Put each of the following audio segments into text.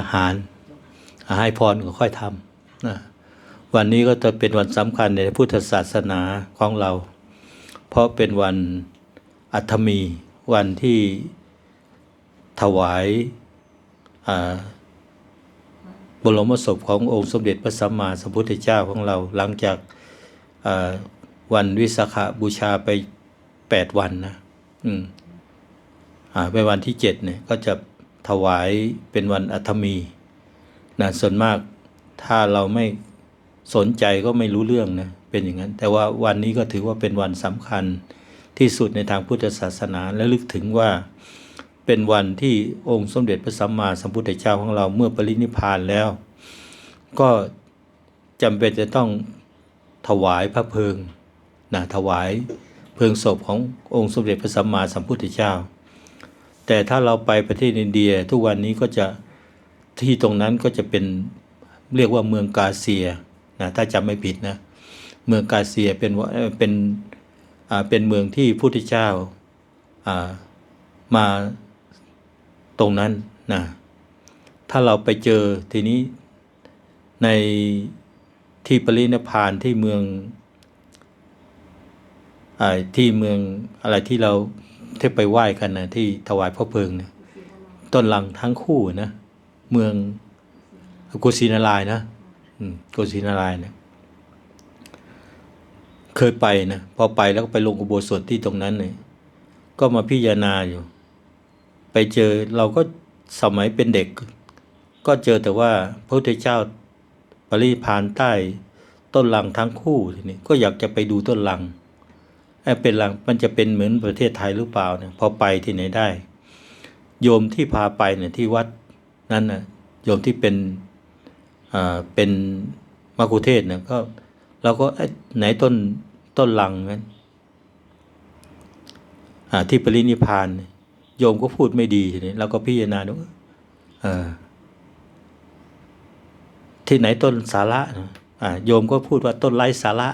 อาหารให้พรก็ค่อยทำนะวันนี้ก็จะเป็นวันสำคัญในพุทธศาสนาของเรา เพราะเป็นวันอัฐมีวันที่ถวายาบรมศพขององค์สมเด็จพระสัมมาสัมพุทธเจ้าของเรา หลังจากาวันวิสาขบูชาไปแปดวันนะ อืมอ่าเป็นวันที่เจ็ดเนี่ย ก็จะ ถวายเป็นวันอัฐมีนะส่วนมากถ้าเราไม่สนใจก็ไม่รู้เรื่องนะเป็นอย่างนั้น แต่ว่าวันนี้ก็ถือว่าเป็นวันสำคัญที่สุดในทางพุทธศาสนาและลึกถึงว่าเป็นวันที่องค์สมเด็จพระสัมมาสัมพุทธเจ้าของเราเมื่อปรินิพพานแล้ว ก็จำเป็นจะต้องถวายพระเพลิงนะถวายเพลิงศพขององค์สมเด็จพระสัมมาสัมพุทธเจ้า แต่ถ้าเราไปประเทศอินเดียทุกวันนี้ก็จะที่ตรงนั้นก็จะเป็นเรียกว่าเมืองกาเซียนะถ้าจำไม่ผิดนะเมืองกาเซียเป็นว่าเป็นอ่าเป็นเมืองที่พุทธเจ้าอ่ามาตรงนั้นนะถ้าเราไปเจอทีนี้ในที่ปรินิพพานที่เมืองอ่าที่เมืองอะไรที่เรา ที่ไปไหว้กันนะที่ถวายพระเพลิงเนี่ยต้นลังทั้งคู่นะ เมืองกุสินารายนะกุสินารายเนี่ยเคยไปนะพอไปแล้วก็ไปลงอุโบสถที่ตรงนั้นเนี่ยก็มาพิจารณาอยู่ ไปเจอเราก็สมัยเป็นเด็ก ก็เจอแต่ว่าพระพุทธเจ้าปริพานใต้ต้นลังทั้งคู่ทีนี้ก็อยากจะไปดูต้นลัง เป็นลังมันจะเป็นเหมือนประเทศไทยหรือเปล่าเนี่ยพอไปที่ไหนได้ โยมที่พาไปเนี่ยที่วัดนั้นนะโยมที่เป็นอ่าเป็นมัคคุเทศเนี่ยก็เราก็เอ๊ะไหนต้นต้นลังนั้นอ่าที่ปรินิพาน โยมก็พูดไม่ดีทีนี้เราก็พิจารณาดูที่ไหนต้นสาระนะอ่าโยมก็พูดว่าต้นไร้สาระ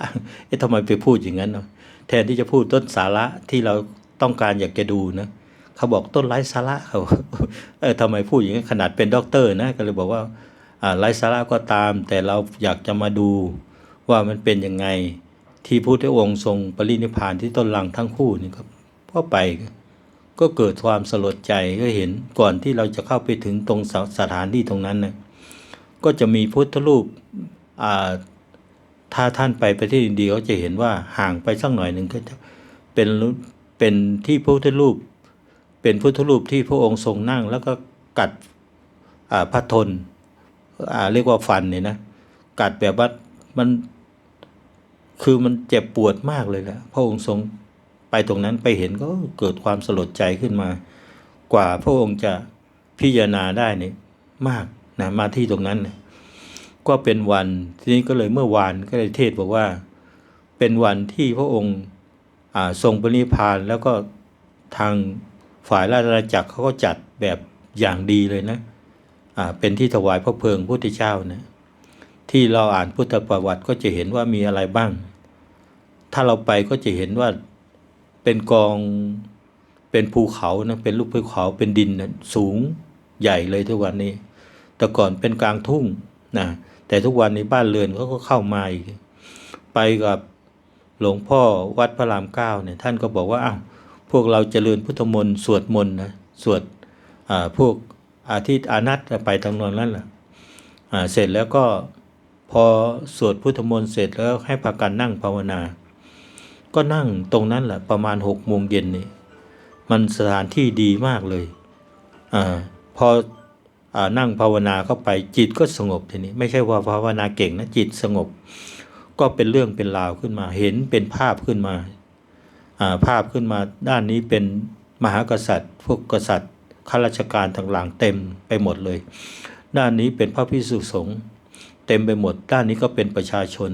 เอ๊ะทำไมไปพูดอย่างนั้นเนาะ แทนที่จะพูดต้นสาระที่เราต้องการอยากจะดูนะเขาบอกต้นไร้สาระเขาเออทำไมพูดอย่างนี้ขนาดเป็นด็อกเตอร์นะก็เลยบอกว่าไร้สาระก็ตาม แต่เราอยากจะมาดูว่ามันเป็นยังไงที่พุทธองค์ทรงปรินิพานที่ต้นลังทั้งคู่นี่ก็ก็ไปก็เกิดความสลดใจก็เห็นก่อนที่เราจะเข้าไปถึงตรงสสถานที่ตรงนั้นนะก็จะมีพุทธรูปอ่า ถ้าท่านไปประเทศอินเดียก็จะเห็นว่าห่างไปสักหน่อยหนึ่งก็จะเป็นเป็นที่พระพุทธรูป เป็นพุทธรูปที่พระองค์ทรงนั่งแล้วก็กัดพระทนเรียกว่าฟันเนี่ยนะกัดแบบว่ามันคือมันเจ็บปวดมากเลยแหละพระองค์ทรงไปตรงนั้นไปเห็นก็เกิดความสลดใจขึ้นมา กว่าพระองค์จะพิจารณาได้เนี่ยมากนะมาที่ตรงนั้นเนี่ย ก็เป็นวันทีนี้ก็เลยเมื่อวานก็เลยเทศบอกว่า เป็นวันที่พระองค์อ่าทรงปรินิพานแล้วก็ทางฝ่ายราชอาณาจักรเขาก็จัดแบบอย่างดีเลยนะเป็นที่ถวายพระเพลิงพุทธเจ้านะที่เราอ่านพุทธประวัติก็จะเห็นว่ามีอะไรบ้าง ถ้าเราไปก็จะเห็นว่าเป็นกองเป็นภูเขานะเป็นรูปภูเขาเป็นดินนะสูงใหญ่เลยทุกวันนี้ แต่ก่อนเป็นกลางทุ่งนะ แต่ทุกวันในบ้านเรือนเขาก็เข้ามาอีกไปกับหลวงพ่อวัดพระรามเก้าเนี่ยท่านก็บอกว่าอ้าวพวกเราเจริญพุทธมนต์สวดมนต์นะสวดพวกอาทิตย์อานัตไปทางนนนั้นแหละเสร็จแล้วก็พอสวดพุทธมนต์เสร็จแล้วให้พากันนั่งภาวนา ก็นั่งตรงนั้นแหละประมาณหกโมงเย็นนี่มันสถานที่ดีมากเลยอพอ นั่งภาวนาเข้าไปจิตก็สงบทีนี้ ไม่ใช่ว่าภาวนาเก่งนะจิตสงบ ก็เป็นเรื่องเป็นราวขึ้นมา เห็นเป็นภาพขึ้นมาภาพขึ้นมาด้านนี้เป็นมหากษัตริย์ พวกกษัตริย์ข้าราชการต่างหลังเต็มไปหมดเลย ด้านนี้เป็นพระพิสุสงฆ์เต็มไปหมด ด้านนี้ก็เป็นประชาชน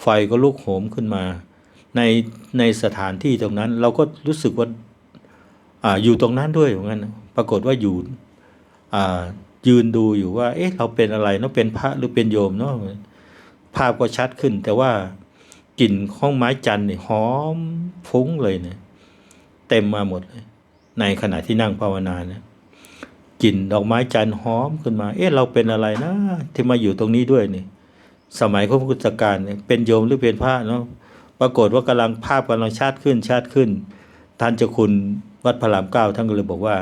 ไฟก็ลุกโหมขึ้นมาในในสถานที่ตรงนั้นเราก็รู้สึกว่าออยู่ตรงนั้นด้วยเหมือนกันนปรากฏว่าอยู่ ยืนดูอยู่ว่า เอ๊ะ เราเป็นอะไรเนาะเป็นพระหรือเป็นโยมเนาะภาพก็ชัดขึ้น แต่ว่ากลิ่นของไม้จันทร์เนี่ยหอมฟุ้งเลยเนี่ยเต็มมาหมดเลย ในขณะที่นั่งภาวนาเนี่ยกลิ่นดอกไม้จันทร์หอมขึ้นมา เอ๊ะเราเป็นอะไรนะที่มาอยู่ตรงนี้ด้วยนี่ สมัยพระพุทธกาลเนี่ยเป็นโยมหรือเป็นพระเนาะปรากฏว่ากำลังภาพกำลังชาติขึ้นชาติขึ้นท่านเจ้าคุณวัดพระรามเก้าท่านก็เลยบอกว่า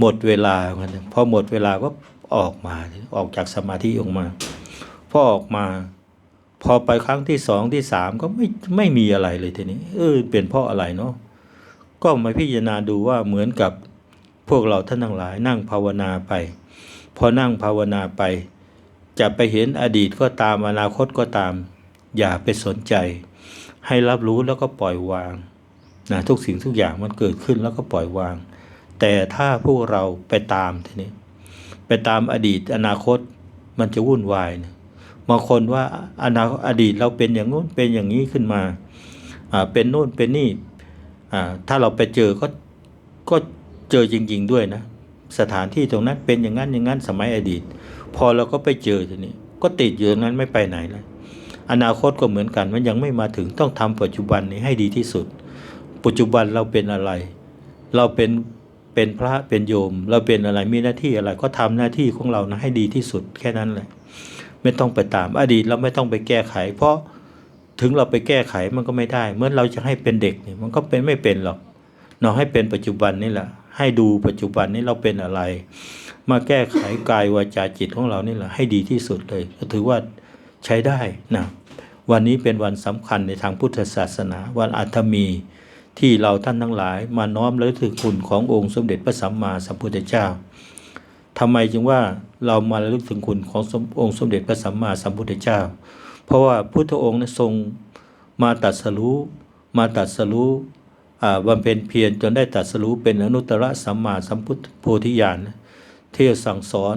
หมดเวลาเหมือนกันพอหมดเวลาก็ออกมาออกจากสมาธิออกมาพอออกมา พอไปครั้งที่สองที่สามก็ไม่ไม่มีอะไรเลยทีนี้ เออเป็นเพราะอะไรเนาะก็มาพิจารณาดูว่าเหมือนกับพวกเราท่านทั้งหลายนั่งภาวนาไป พอนั่งภาวนาไป จะไปเห็นอดีตก็ตามอนาคตก็ตาม อย่าไปสนใจ ให้รับรู้แล้วก็ปล่อยวางนะทุกสิ่งทุกอย่างมันเกิดขึ้นแล้วก็ปล่อยวาง แต่ถ้าพวกเราไปตามทีนี้ ไปตามอดีตอนาคตมันจะวุ่นวายนะบางคนว่าอนาอดีตเราเป็นอย่างนู้นเป็นอย่างนี้ขึ้นมาอ่าเป็นโน่นเป็นนี่อ่าถ้าเราไปเจอก็ก็เจอจริง ๆ ด้วยนะ สถานที่ตรงนั้นเป็นอย่างนั้นอย่างนั้นสมัยอดีต พอเราก็ไปเจอทีนี้ ก็ติดอยู่ตรงนั้นไม่ไปไหนเลยอนาคตก็เหมือนกันมันยังไม่มาถึงต้องทำปัจจุบันนี้ให้ดีที่สุด ปัจจุบันเราเป็นอะไร เราเป็น เป็นพระเป็นโยม เราเป็นอะไรมีหน้าที่อะไรก็ทำหน้าที่ของเรานะให้ดีที่สุดแค่นั้นแหละไม่ต้องไปตามอดีตเราไม่ต้องไปแก้ไข เพราะถึงเราไปแก้ไขมันก็ไม่ได้ เมื่อเราจะให้เป็นเด็กเนี่ยมันก็เป็นไม่เป็นหรอกเราให้เป็นปัจจุบันนี่แหละ ให้ดูปัจจุบันนี้เราเป็นอะไร มาแก้ไขกายวาจาจิตของเรานี่แหละให้ดีที่สุดเลยก็ถือว่าใช้ได้นะวันนี้เป็นวันสำคัญในทางพุทธศาสนา วันอาทมี ที่เราท่านทั้งหลายมาน้อมระลึกถึงคุณขององค์สมเด็จพระสัมมาสัมพุทธเจ้าทำไมจึงว่าเรามาระลึกถึงคุณขององค์สมเด็จพระสัมมาสัมพุทธเจ้า เพราะว่าพุทธองค์ทรงมาตัดสรู้มาตัดสรู้บำเพ็ญเพียรจนได้ตัดสรู้เป็นอนุตตรสัมมาสัมพุทธโพธิญาณที่สั่งสอน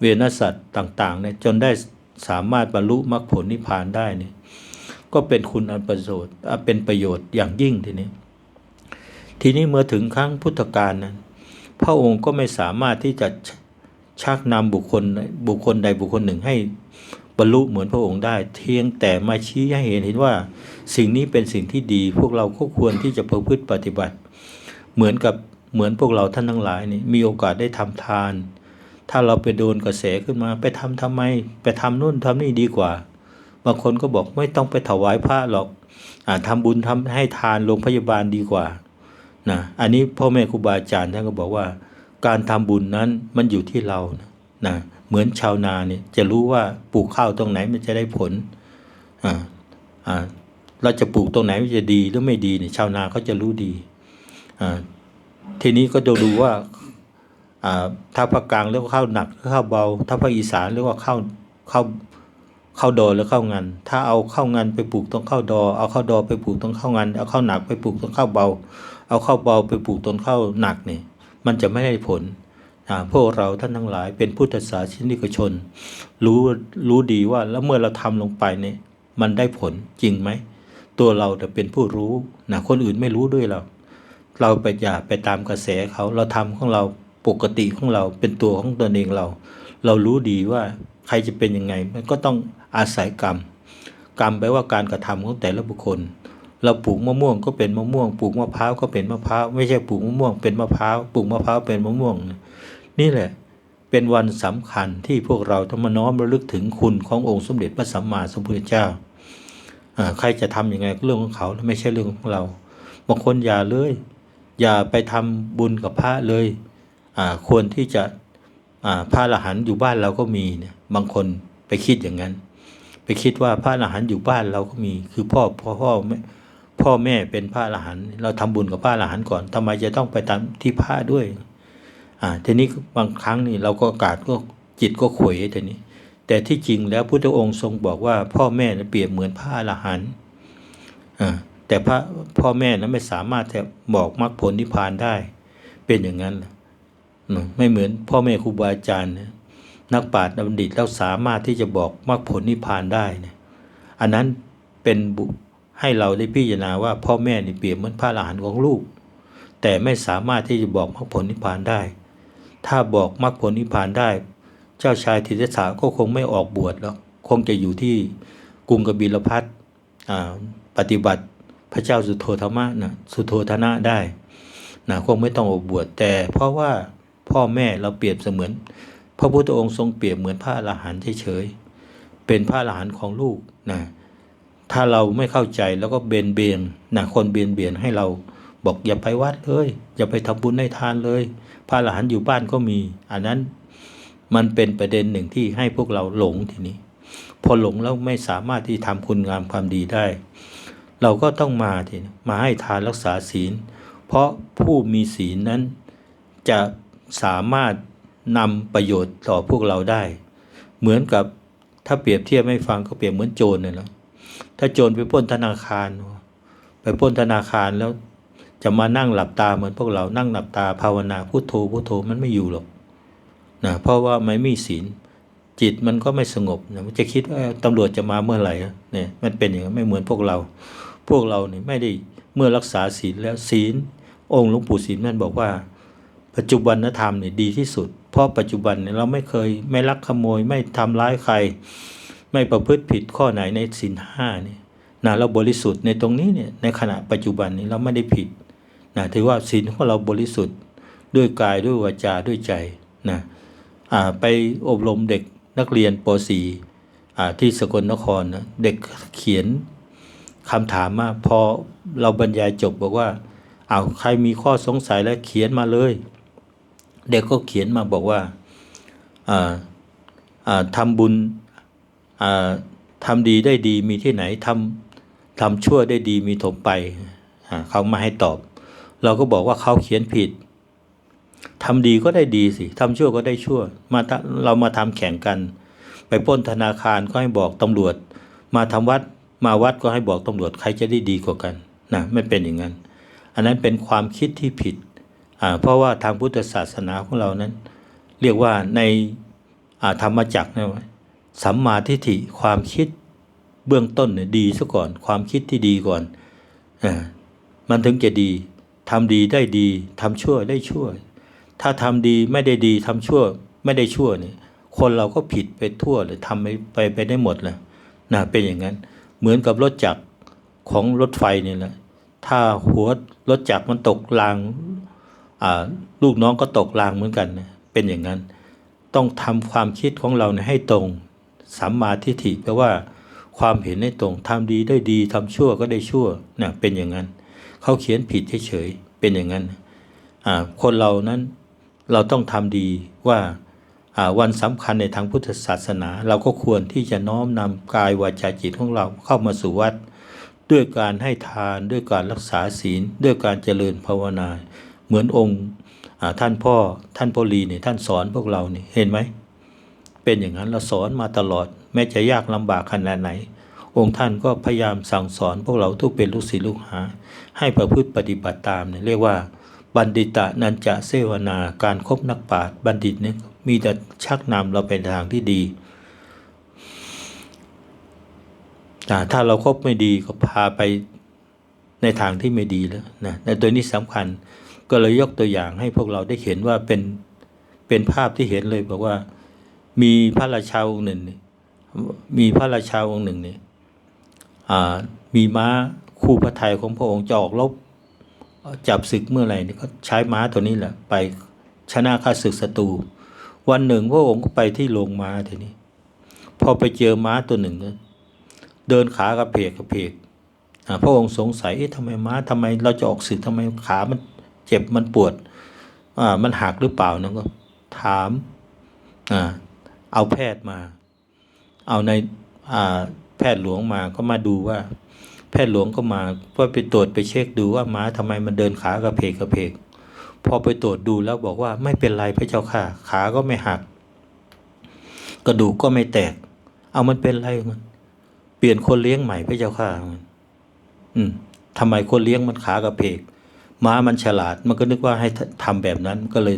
เวนสัตว์ต่างๆเนี่ยจนได้สามารถบรรลุมรรคผลนิพพานได้เนี่ย ก็เป็นคุณอันประโยชน์เป็นประโยชน์อย่างยิ่งทีนี้ ทีนี้เมื่อถึงครั้งพุทธกาลนั้น พระองค์ก็ไม่สามารถที่จะชักนำบุคคลบุคคลใดบุคคลหนึ่งให้บรรลุเหมือนพระองค์ได้เพียงแต่มาชี้ให้เห็นเห็นว่า สิ่งนี้เป็นสิ่งที่ดี พวกเราก็ควรที่จะประพฤติปฏิบัติ เหมือนกับเหมือนพวกเราท่านทั้งหลายนี่มีโอกาสได้ทำทาน ถ้าเราไปโดนกระแสขึ้นมาไปทำทำไม ไปทำนู่นทำนี่ดีกว่า บางคนก็บอกไม่ต้องไปถวายพระหรอกอาทำบุญทำให้ทานโรงพยาบาลดีกว่านะอันนี้พ่อแม่ครูบาอาจารย์ท่านก็บอกว่า การทำบุญนั้นมันอยู่ที่เรานะนะเหมือนชาวนาเนี่ยจะรู้ว่าปลูกข้าวตรงไหนมันจะได้ผลอ่าอ่าเราจะปลูกตรงไหนมันจะดีหรือไม่ดีเนี่ยชาวนาเขาจะรู้ดีอ่าทีนี้ก็จะดูว่าอ่าถ้าภาคกลางเรียกว่าข้าวหนักข้าวเบา ถ้าภาคอีสานเรียกว่าข้าวข้าว ข้าวดอหรือข้าวงาน ถ้าเอาข้าวงานไปปลูกตรงข้าวดอ เอาข้าวดอไปปลูกตรงข้าวงาน เอาข้าวหนักไปปลูกตรงข้าวเบา เอาข้าวเบาไปปลูกต้นข้าวหนักเนี่ย มันจะไม่ได้ผลพวกเราท่านทั้งหลายเป็นพุทธศาสนิกชน รู้รู้ดีว่าแล้วเมื่อเราทำลงไปเนี่ยมันได้ผลจริงไหม ตัวเราจะเป็นผู้รู้นะคนอื่นไม่รู้ด้วยเรา เราไปอย่าไปตามกระแสเขาเราทำของเราปกติของเราเป็นตัวของตนเองเรา เรารู้ดีว่า ใครจะเป็นยังไง มันก็ต้องอาศัยกรรม กรรมแปลว่าการกระทำของแต่ละบุคคล เราปลูกมะม่วงก็เป็นมะม่วง ปลูกมะพร้าวก็เป็นมะพร้าวไม่ใช่ปลูกมะม่วงเป็นมะพร้าวปลูกมะพร้าวเป็นมะม่วง นี่แหละเป็นวันสำคัญที่พวกเราต้องมาน้อมระลึกถึงคุณขององค์สมเด็จพระสัมมาสัมพุทธเจ้าใครจะทำยังไงก็เรื่องของเขาไม่ใช่เรื่องของเราบางคนอย่าเลย อย่าไปทำบุญกับพระเลย ควรที่จะ พระอรหันต์อยู่บ้านเราก็มีเนี่ยบางคนไปคิดอย่างนั้น ไปคิดว่าพระอรหันต์อยู่บ้านเราก็มี คือพ่อพ่อพ่อแม่พ่อแม่เป็นพระอรหันต์เราทำบุญกับพระอรหันต์ก่อนทำไมจะต้องไปตามที่พระด้วย อ่าทีนี้บางครั้งนี่เราก็กาดก็จิตก็ขวยทีนี้ แต่ที่จริงแล้วพุทธองค์ทรงบอกว่า พ่อแม่นั้นเปรียบเหมือนพระอรหันต์อ่าแต่พระพ่อแม่นั้นไม่สามารถจะบอกมรรคผลนิพพานได้ เป็นอย่างนั้น นะไม่เหมือนพ่อแม่ครูบาอาจารย์นะนักปราชญ์บัณฑิตแล้วสามารถที่จะบอกมรรคผลนิพพานได้เนี่ยอันนั้นเป็นบุให้เราได้พิจารณาว่าพ่อแม่นี่เปรียบเหมือนพระอรหันต์ของลูก แต่ไม่สามารถที่จะบอกมรรคผลนิพพานได้ ถ้าบอกมรรคผลนิพพานได้ เจ้าชายทิฏฐาก็คงไม่ออกบวชแล้วคงจะอยู่ที่กรุงกบิลพัทปฏิบัติพระเจ้าสุโธธรรมะนะสุโธธนะได้นะคงไม่ต้องออกบวชแต่เพราะว่า พ่อแม่เราเปรียบเสมือน พระพุทธองค์ทรงเปรียบเหมือนพระอรหันต์เฉยๆเป็นพระอรหันต์ของลูกนะถ้าเราไม่เข้าใจแล้วก็เบนเบียนนะคนเบียนเบียนให้เราบอกอย่าไปวัดเลยอย่าไปทำบุญในทานเลย พระอรหันต์อยู่บ้านก็มี อันนั้นมันเป็นประเด็นหนึ่งที่ให้พวกเราหลงทีนี้ พอหลงแล้วไม่สามารถที่ทำคุณงามความดีได้ เราก็ต้องมาทีมาให้ทานรักษาศีล เพราะผู้มีศีลนั้นจะ สามารถนำประโยชน์ต่อพวกเราได้ เหมือนกับถ้าเปรียบเทียบให้ฟังก็เปรียบเหมือนโจรเนี่ยนะถ้าโจรไปปล้นธนาคาร ไปปล้นธนาคารแล้วจะมานั่งหลับตาเหมือนพวกเรานั่งหลับตาภาวนาพุโทโธพุโทโธมันไม่อยู่หรอกนะเพราะว่าไม่มีศีลจิตมันก็ไม่สงบนะมันจะคิดว่าตำรวจจะมาเมื่อไหร่เนี่ยมันเป็นอย่างนั้ไม่เหมือนพวกเรา พวกเราเนี่ยไม่ได้เมื่อรักษาศีลแล้วศีล องค์หลวงปู่ศีลนั่นบอกว่า ปัจจุบันธรรมเนี่ยดีที่สุด เพราะปัจจุบันเนี่ยเราไม่เคยไม่ลักขโมยไม่ทำร้ายใคร ไม่ประพฤติผิดข้อไหนในศีลห้าเนี่ยนะเราบริสุทธิ์ในตรงนี้เนี่ยในขณะปัจจุบันนี้เราไม่ได้ผิดนะถือว่าศีลของเราบริสุทธิ์ด้วยกายด้วยวาจาด้วยใจนะไปอบรมเด็กนักเรียนป .4 ที่สกลนครนะเด็กเขียนคำถามมาพอเราบรรยายจบบอกว่าเอาใครมีข้อสงสัยแล้วเขียนมาเลย เด็กก็เขียนมาบอกว่าทำบุญทำดีได้ดีมีที่ไหนทำทำชั่วได้ดีมีถมไปเขามาให้ตอบ เราก็บอกว่าเขาเขียนผิดทำดีก็ได้ดีสิทำชั่วก็ได้ชั่ว มาเรามาทำแข่งกัน ไปปล้นธนาคารก็ให้บอกตำรวจ มาทำวัดมาวัดก็ให้บอกตำรวจใครจะได้ดีกว่ากันนะไม่เป็นอย่างนั้น อันนั้นเป็นความคิดที่ผิด เพราะว่าทางพุทธศาสนาของเรานั้น เรียกว่าในาธรรมจักรนะว่าสัมมาทิฏฐิความคิดเบื้องต้นเนี่ยดีซะก่อน ความคิดที่ดีก่อนอมันถึงจะดีทำดีได้ดีทำชั่วได้ชั่ว ถ้าทำดีไม่ได้ดีทำชั่วไม่ได้ชั่วเนี่ยคนเราก็ผิดไปทั่วเลยทำไปไปไปได้หมดเลยนะเป็นอย่างนั้น เหมือนกับรถจักรของรถไฟนี่แหละถ้าหัวรถจักรมันตกรางอ ลูกน้องก็ตกรางเหมือนกันเป็นอย่างนั้น ต้องทำความคิดของเราเนี่ยให้ตรงสัมมาทิฏฐิแปลว่าความเห็นให้ตรงทำดีได้ดีทำชั่วก็ได้ชั่วนะเป็นอย่างนั้น เขาเขียนผิดเฉยๆเป็นอย่างนั้นคนเรานั้นเราต้องทำดีว่าอ่าวันสำคัญในทางพุทธศาสนา เราก็ควรที่จะน้อมนำกายวาจาจิตของเราเข้ามาสู่วัด ด้วยการให้ทานด้วยการรักษาศีล ด้วยการเจริญภาวนา เหมือนองค์ท่านพ่อท่านพ่อลีเนี่ยท่านสอนพวกเราเนี่ยเห็นไหม เป็นอย่างนั้นเราสอนมาตลอด แม้จะยากลำบากขนาดไหน องค์ท่านก็พยายามสั่งสอนพวกเราทุกเป็นลูกศิษย์ลูกหา ให้ประพฤติปฏิบัติตามเนี่ยเรียกว่า บัณฑิตะนันจะเสวนาการครบนักปราชญ์บัณฑิตเนี่ยมีแต่ชักนำเราไปทางที่ดีอ่ถ้าเราครบไม่ดีก็พาไปในทางที่ไม่ดีแล้วนะในตัวนี้สำคัญ ก็เลยยกตัวอย่างให้พวกเราได้เห็นว่าเป็นเป็นภาพที่เห็นเลยบอกว่า มีพระราชาองค์หนึ่ง มีพระราชาองค์หนึ่งนี่มีม้าคู่พระทัยของพระองค์จะออกรบจับศึกเมื่อไหร่นี่ก็ใช้ม้าตัวนี้แหละ ไปชนะข้าศึกศัตรูวันหนึ่งพระองค์ก็ไปที่โรงม้าทีนี้ พอไปเจอม้าตัวหนึ่ง เดินขากระเพกกระเพกพระองค์สงสัยเอ๊ะทำไมม้าทำไมเราจะออกศึกทำไมขามัน เจ็บมันปวดอ่ามันหักหรือเปล่านะก็ ถามอ่าเอาแพทย์มา เอาในอ่าแพทย์หลวงมาก็มาดูว่า แพทย์หลวงก็มาเพื่อไปตรวจไปเช็คดูว่าม้าทำไมมันเดินขากระเพกกระเพกพอไปตรวจดูแล้วบอกว่าไม่เป็นไรพระเจ้าค่ะ ขาก็ไม่หัก กระดูกก็ไม่แตก เอามันเป็นไรมัน เปลี่ยนคนเลี้ยงใหม่พระเจ้าค่ะมันอืมทำไมคนเลี้ยงมันขากระเพก ม้ามันฉลาด มันก็นึกว่าให้ทำแบบนั้นก็เลย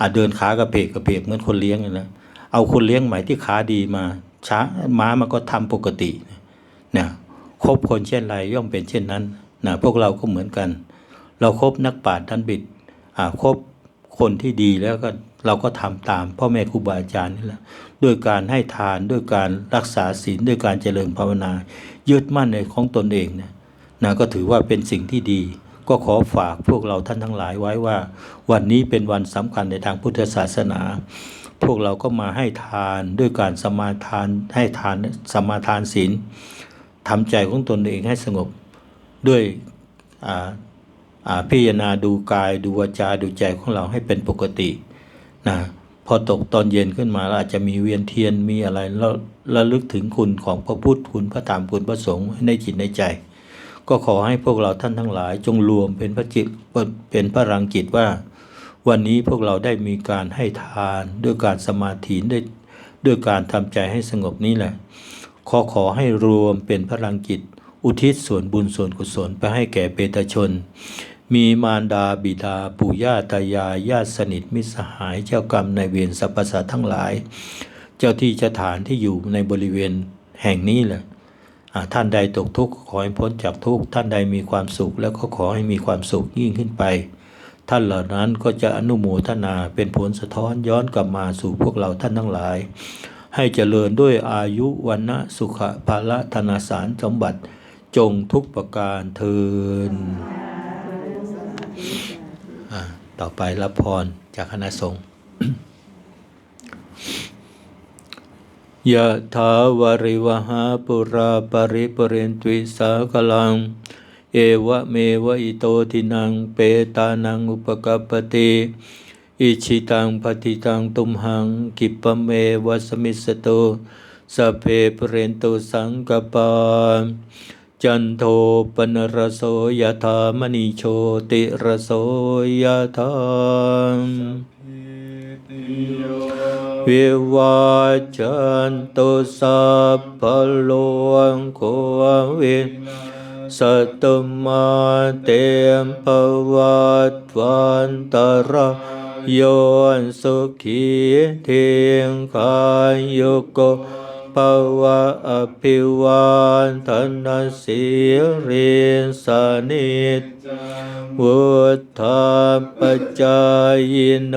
อาเดินขากระเพกกระเพกเหมือนคนเลี้ยงนะเอาคนเลี้ยงใหม่ที่ขาดีมา ช้าม้ามันก็ทำปกตินะคบคนเช่นไรย่อมเป็นเช่นนั้นนะพวกเราก็เหมือนกัน เราครบนักปราชญ์ท่านบิดอ่าคบคนที่ดีแล้วก็เราก็ทำตามพ่อแม่ครูบาอาจารย์นี่แหละด้วยการให้ทานด้วยการรักษาศีลด้วยการเจริญภาวนา ยึดมั่นในของตนเองนี่ยนะก็ถือว่าเป็นสิ่งที่ดี ก็ขอฝากพวกเราท่านทั้งหลายไว้ว่า วันนี้เป็นวันสำคัญในทางพุทธศาสนา พวกเราก็มาให้ทานด้วยการสมาทานให้ทานสมาทานศีลทำใจของตนเองให้สงบด้วยพิจารณาดูกายดูวาจาดูใจของเราให้เป็นปกตินะพอตกตอนเย็นขึ้นมาเราอาจจะมีเวียนเทียนมีอะไรแล้วระลึกถึงคุณของพระพุทธคุณพระธรรมคุณพระสงฆ์ในจิตในใจ ก็ขอให้พวกเราท่านทั้งหลาย จงรวมเป็นพระจิตเป็นพระรังจิตว่า วันนี้พวกเราได้มีการให้ทานด้วยการสมาธิด้วยด้วยการทำใจให้สงบนี้แหละ ขอขอให้รวมเป็นพลังจิตอุทิศส่วนบุญส่วนกุศลไปให้แก่เปตชน มีมารดาบิดาปู่ย่าตายายญาติสนิทมิสหายเจ้ากรรมในเวรสรรพสัตว์ทั้งหลาย เจ้าที่เจ้าฐานที่อยู่ในบริเวณแห่งนี้แหละ ท่านใดตกทุกข์ขอให้พ้นจากทุกข์ท่านใดมีความสุข แล้วก็ขอให้มีความสุขยิ่งขึ้นไป ท่านเหล่านั้นก็จะอนุโมทนาเป็นผลสะท้อนย้อนกลับมาสู่พวกเราท่านทั้งหลาย ให้เจริญด้วยอายุวันนะสุขภาละธนาสารสมบัติจงทุกประการเทินต่อไปรับพรจากคณะสงฆ์ ยะถาวาริวหาปุราปริปเรนตวิสากลัง เอวะเมวะอิโตทินังเปตานังอุปกปปติอิชิตังปฏิตังตุมหังกิปะเมวะสมิสตุสพเพปเรนตุสังกปาจันโทปนรสโสยถามณีโชติรสโสยถา วิวาจันตุสัพพโลงโควินสตุมาเตมปวัตวันตรายโยนสุขีเทียงขายโยโก ภวะอภิวันธนสิริสนิจวุฒาปจายโน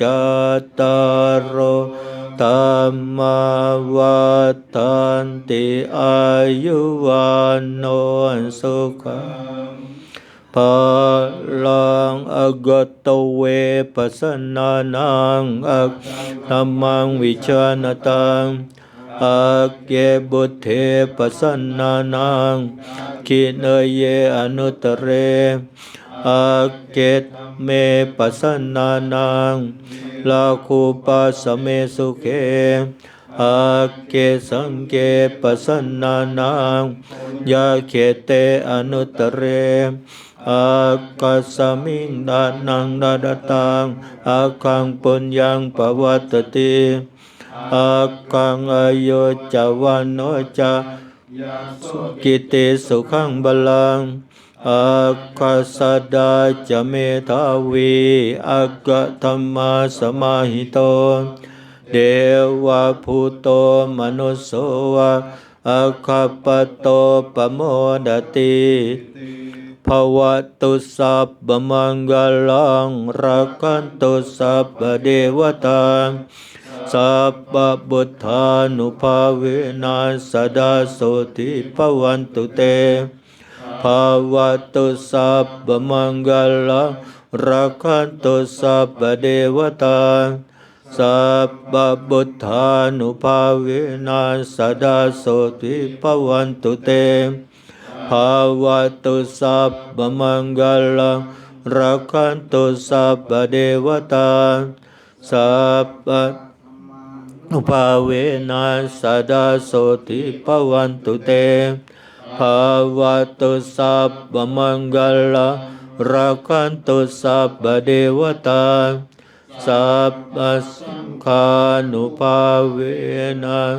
จัตตารโอธรรมาวัฏันติอายุวันโนสุขังพลังอกตเวปัสนานังอักธรรมังวิชานตัง อาเกบุตเทปสสนานังคิเนเยอนุตเรอาเกตเมปัสนานังลาคูปัสเมสุเขอาเกสังเกปัสสนานังยาเขเตอนุตเรอากัสสมิงดานังดาดตังอาคังปุญญังปวัตติ อากังอายุจาวันโนจากิติสุขังบาลังอาคัสดาจะเมทาวีอากะธรรมาสมาหิโต เดวะพุโตมนุสโสวะอาคาปโตปโมดติภวตุสัพพมังกลังรักันตุสัพเดวตา สัพพบุทธานุภาเวนัสดาโสติภวันตุเตภาวตุสัพพมังกลังรักขันตุสัพพเดวตาสัพพบุทธานุภาเวนัสดาโสติภวันตุเตภาวะตุสัพพมังกลังรักขันตุสัพพเดวตาสัพพ อุปาเวนัสดาโสติภวันตุเตภาวะตุสัพพมังกลังรักันตุสัพพเดวตาสัพพสังฆานุภาเวนัส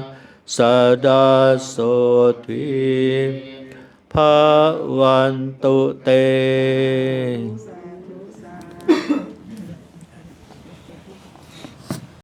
สดาโสติภาวันตุเต